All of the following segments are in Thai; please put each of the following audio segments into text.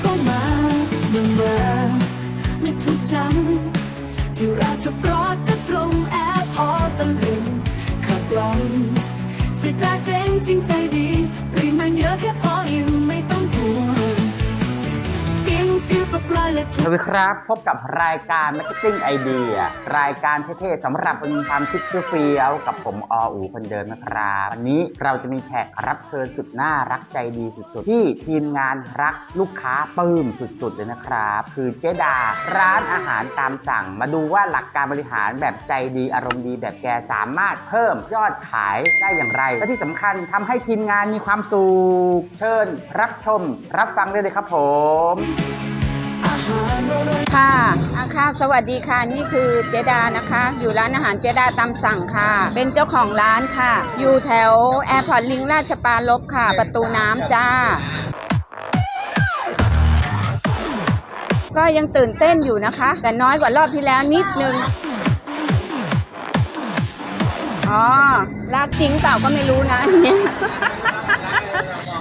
เข้ามาเมื่อเมื่อไม่ถูกจำที่ราชปรอดก็ตรงแอบพอตะลึงขับกล่องสายตาเจ๋งจริงใจดีปริมาณเยอะแค่พออิ่มไม่ต้อง สวัสดีครับ พบกับรายการ Marketing Idea รายการเท่ๆสำหรับคนมีความคิดเฟี้ยวกับผมออูคนเดิมนะครับ วันนี้เราจะมีแขกรับเชิญสุดน่ารักใจดีสุดๆ ที่ทีมงานรักลูกค้าปลื้มสุดๆเลยนะครับ คือเจดา ร้านอาหารตามสั่ง มาดูว่าหลักการบริหารแบบใจดีอารมณ์ดีแบบแกสามารถเพิ่มยอดขายได้อย่างไร และที่สำคัญทำให้ทีมงานมีความสุขเชิญ รับชม รับฟังได้เลยครับผม ค่ะอาค่ะ สวัสดีค่ะ นี่คือเจดานะคะ อยู่ร้านอาหารเจดาตามสั่งค่ะ เป็นเจ้าของร้านค่ะ อยู่แถวแอร์พอร์ตลิงราชปารบค่ะ ประตูน้ำจ้า ก็ยังตื่นเต้นอยู่นะคะ แต่น้อยกว่ารอบที่แล้วนิดนึง อ๋อรักจริงเปล่าก็ไม่รู้นะอันเนี้ย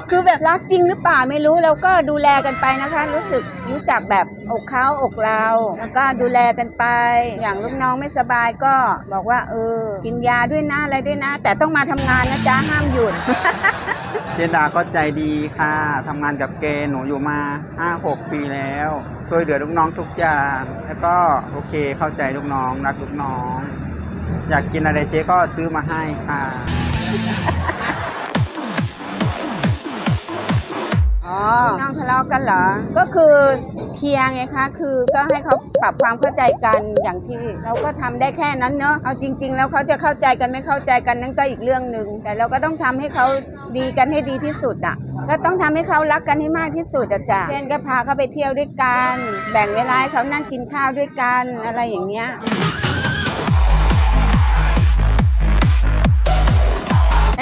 คือแบบรักจริงหรือเปล่าไม่รู้เราก็ดูแลกันไปนะคะ รู้สึกรู้จักแบบอกเขาอกเราแล้วก็ดูแลกันไป อย่างลูกน้องไม่สบายก็บอกว่า เออ กินยาด้วยนะอะไรด้วยนะ แต่ต้องมาทำงานนะจ๊ะห้ามหยุด เจดาก็ใจดีค่ะทำงานกับเกหนูอยู่มา 5-6 ปีแล้ว ช่วยเหลือลูกน้องทุกอย่าง แล้วก็โอเคเข้าใจลูกน้อง รักลูกน้อง อยากกินอะไรเจ๊ก็ซื้อมาให้ค่ะาะกันเหรอ ก็คือเคลียร์ไงคะ คือก็ให้เขาปรับความเข้าใจกันอย่างที่ เราก็ทำได้แค่นั้นเนอะเอาจริง ๆ แล้วเขาจะเข้าใจกันไม่เข้าใจกันนั่นก็อีกเรื่องหนึ่งแต่เราก็ต้องทำให้เขาดีกันให้ดีที่สุดอะก็ต้องทำให้เขารักกันให้มากที่สุดอะจ้ะเช่นก็พาเขาไปเที่ยวด้วยกัน แบ่งเวลาให้เขานั่งกินข้าวด้วยกันอะไรอย่างเงี้ย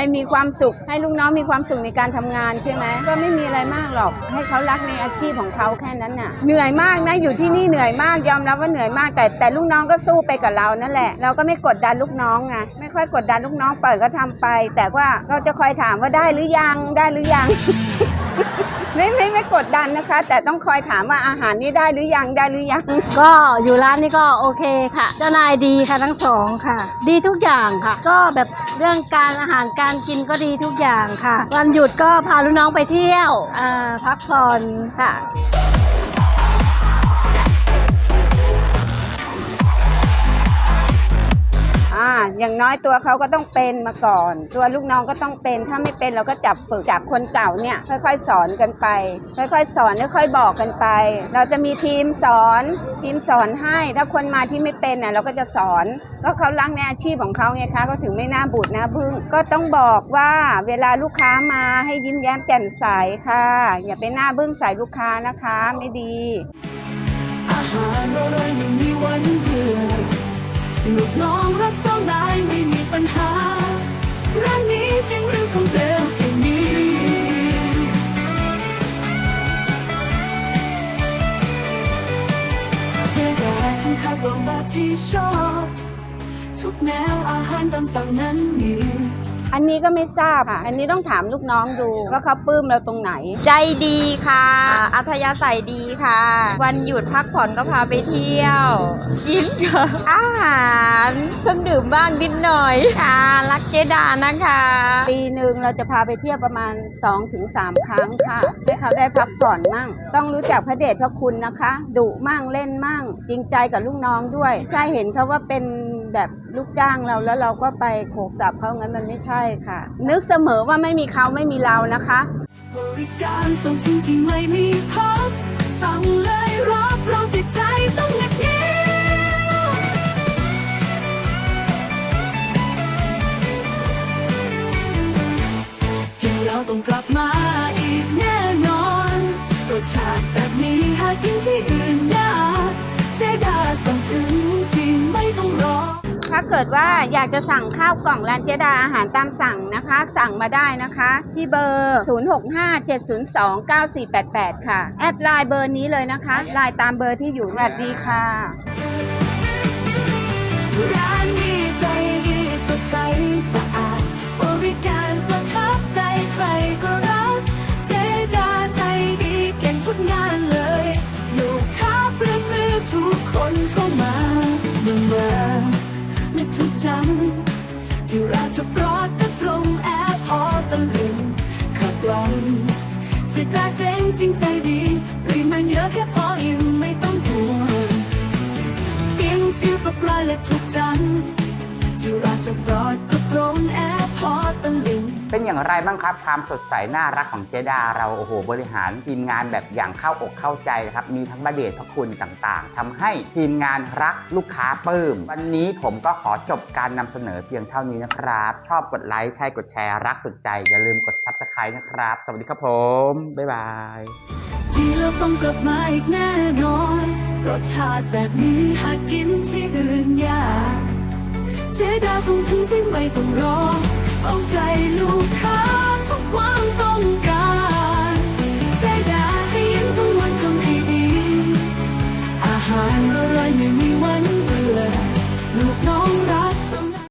ให้มีความสุข ให้ลูกน้องมีความสุขในการทำงานใช่ไหมก็ไม่มีอะไรมากหรอก ให้เขารักในอาชีพของเขาแค่นั้นน่ะ เหนื่อยมากนะอยู่ที่นี่เหนื่อยมากยอมรับว่าเหนื่อยมาก แต่แต่ลูกน้องก็สู้ไปกับเรานั่นแหละ เราก็ไม่กดดันลูกน้องไงไม่ค่อยกดดันลูกน้องปล่อยก็ทำไป แต่ว่าเราจะคอยถามว่าได้หรือยังได้หรือยัง ไม่ไม่ไม่กดดันนะคะ แต่ต้องคอยถามว่าอาหารนี้ได้หรือยังได้หรือยัง ก็อยู่ร้านนี้ก็โอเคค่ะ เจ้านายดีค่ะทั้งสองค่ะ ดีทุกอย่างค่ะ ก็แบบเรื่องการอาหารการกินก็ดีทุกอย่างค่ะ วันหยุดก็พาลูกน้องไปเที่ยวอ่าพักผ่อนค่ะ อย่างน้อยตัวเขาก็ต้องเป็นมาก่อน ตัวลูกน้องก็ต้องเป็น ถ้าไม่เป็นเราก็จับฝึกจากคนเก่าเนี่ยค่อยๆ สอนกันไป ค่อยๆ สอนค่อยๆบอกกันไป เราจะมีทีมสอนทีมสอนให้ถ้าคนมาที่ไม่เป็นน่ะเราก็จะสอนก็เขารักในอาชีพของเขาไงคะก็ถึงไม่น่าบูดน่าบึ้งก็ต้องบอกว่าเวลาลูกค้ามาให้ยิ้มแย้มแจ่มใสค่ะ อย่าไปหน้าบึ้งใส่ลูกค้านะคะไม่ดีอาหารอร่อยไม่มีวันเบื่อ ลูกน้องรักเจ้านายไม่มีปัญหาร้านนี้จริงหรือของเดิมแค่นี้ เจ๊แดงข้าวกล่องบบที่ชอบ ทุกแนวอาหารตามสั่งนั้นมี อันนี้ก็ไม่ทราบค่ะ อันนี้ต้องถามลูกน้องดูว่าเขาปลื้มเราตรงไหน ใจดีค่ะ อัธยาศัยดีค่ะ วันหยุดพักผ่อนก็พาไปเที่ยวกินค่ะอาหารเครื่องดื่มบ้างนิดหน่อยค่ะ รักเจดานะคะ ปีหนึ่งเราจะพาไปเที่ยวประมาณ 2-3 ครั้งค่ะให้เขาได้พักผ่อนมั่ง ต้องรู้จักพระเดชพระคุณนะคะดุมั่งเล่นมั่ง จริงใจกับลูกน้องด้วย ใช่เห็นเขาว่าเป็น แบบลูกจ้างเราแล้วเราก็ไปโขกสับเขางั้นมันไม่ใช่ค่ะ นึกเสมอว่าไม่มีเขาไม่มีเรานะคะบริการส่งจริงๆไม่มีพักสั่งเลยรับรองติดใจต้องอย่างนี้กินแล้วต้องกลับมาอีกแน่นอนรสชาติแบบนี้าเกิดว่าอยากจะสั่งข้าวกล่องร้านเจดาอาหารตามสั่งนะคะ สั่งมาได้นะคะ ที่เบอร์ 0657029488 ค่ะ แอดไลน์เบอร์นี้เลยนะคะไลน์ตามเบอร์ที่อยู่สวัสดีค่ะร้านนี้ใจดีสดใสสะอาดบริการประทับใจใครก็รัก จริงใจดีปริมาณเยอะแค่พออิ่มไม่ต้องห่วงกินฟิวกับปลายและทุกจันที่รักจะปลอดก็ตรงแอร์พอตตะลิง เป็นอย่างไรบ้างครับ ความสดใสน่ารักของเจดา เราโอ้โหบริหารทีมงานแบบอย่างเข้าอกเข้าใจนะครับมีทั้งประเดชพระคุณต่างๆทำให้ทีมงานรักลูกค้าปลื้มวันนี้ผมก็ขอจบการนำเสนอเพียงเท่านี้นะครับ ชอบกดไลค์ใช่กดแชร์รักสุดใจ อย่าลืมกด Subscribe นะครับ สวัสดีครับผม บ๊ายบายที่เราต้องกลับมาอีกแน่นอนรสชาติแบบนี้หากินที่อื่นยากเจดาส่งถึงที่ไม่ต้องรอ เอาใจลูกค้า